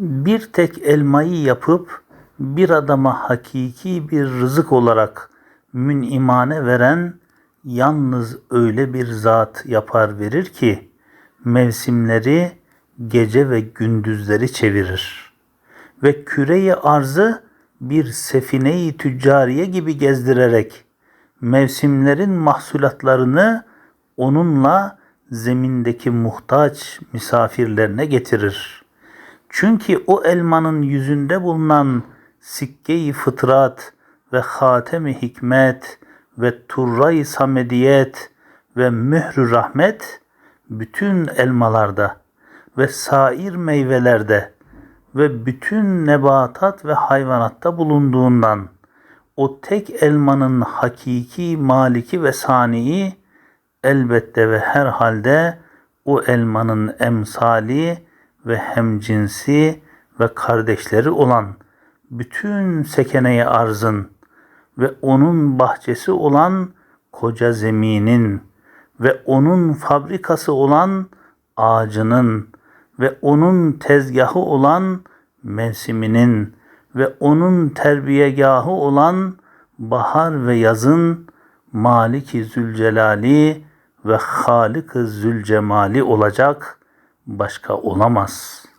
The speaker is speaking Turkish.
bir tek elmayı yapıp bir adama hakiki bir rızık olarak münimane veren yalnız öyle bir zat yapar verir ki mevsimleri gece ve gündüzleri çevirir ve küreyi arzı bir sefineyi tüccariye gibi gezdirerek mevsimlerin mahsulatlarını onunla zemindeki muhtaç misafirlerine getirir. Çünkü o elmanın yüzünde bulunan sikke-i fıtrat ve hatemi hikmet ve turray samediyet ve mührü rahmet bütün elmalarda ve sair meyvelerde ve bütün nebatat ve hayvanatta bulunduğundan o tek elmanın hakiki maliki ve saniyi elbette ve herhalde o elmanın emsali ve hemcinsi ve kardeşleri olan bütün sekeneye arzın ve onun bahçesi olan koca zeminin ve onun fabrikası olan ağacının ve onun tezgahı olan mevsiminin ve onun terbiyegahı olan bahar ve yazın Maliki Zülcelali ve Halık-ı Zülcemali olacak başka olamaz.''